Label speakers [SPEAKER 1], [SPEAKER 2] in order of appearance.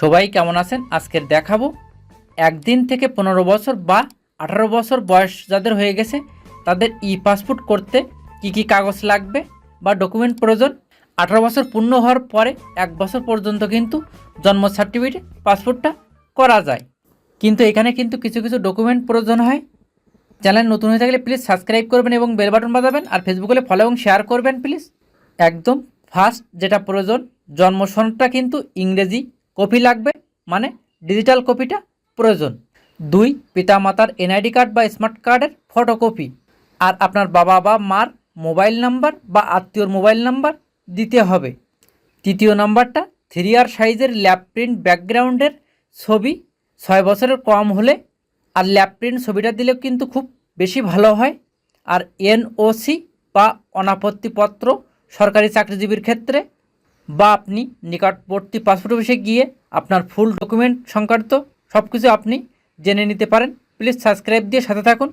[SPEAKER 1] সবাই কেমন আছেন? আজকের দেখাবো একদিন থেকে পনেরো বছর বা আঠারো বছর বয়স যাদের হয়ে গেছে, তাদের ই পাসপোর্ট করতে কি কি কাগজ লাগবে বা ডকুমেন্ট প্রয়োজন? আঠারো বছর পূর্ণ হওয়ার পরে এক বছর পর্যন্ত কিন্তু জন্ম সার্টিফিকেট পাসপোর্টটা করা যায়। কিন্তু এখানে কিন্তু কিছু কিছু ডকুমেন্ট প্রয়োজন হয়। চ্যানেল নতুন হয়ে থাকলে প্লিজ সাবস্ক্রাইব করবেন এবং বেল বাটন বাজাবেন আর ফেসবুকে ফলো এবং শেয়ার করবেন প্লিজ। একদম ফার্স্ট যেটা প্রয়োজন, জন্ম সনদটা কিন্তু ইংরেজি কপি লাগবে মানে ডিজিটাল কপিটা প্রয়োজন। দুই পিতা পিতামাতার এনআইডি কার্ড বা স্মার্ট কার্ডের ফটোকপি আর আপনার বাবা বা মার মোবাইল নাম্বার বা আত্মীয়র মোবাইল নাম্বার দিতে হবে। তৃতীয় নাম্বারটা থ্রি আর সাইজের ল্যাপ প্রিন্ট ব্যাকগ্রাউন্ডের ছবি, ছয় বছরের কম হলে। আর ল্যাপ প্রিন্ট ছবিটা দিলেও কিন্তু খুব বেশি ভালো হয়। আর এনওসি বা অনাপত্তিপত্র সরকারি চাকরিজীবীর ক্ষেত্রে বা আপনি নিকটবর্তী পাসপোর্ট অফিসে গিয়ে আপনার ফুল ডকুমেন্ট সংক্রান্ত সব কিছু আপনি জেনে নিতে পারেন। প্লিজ সাবস্ক্রাইব দিয়ে সাথে থাকুন।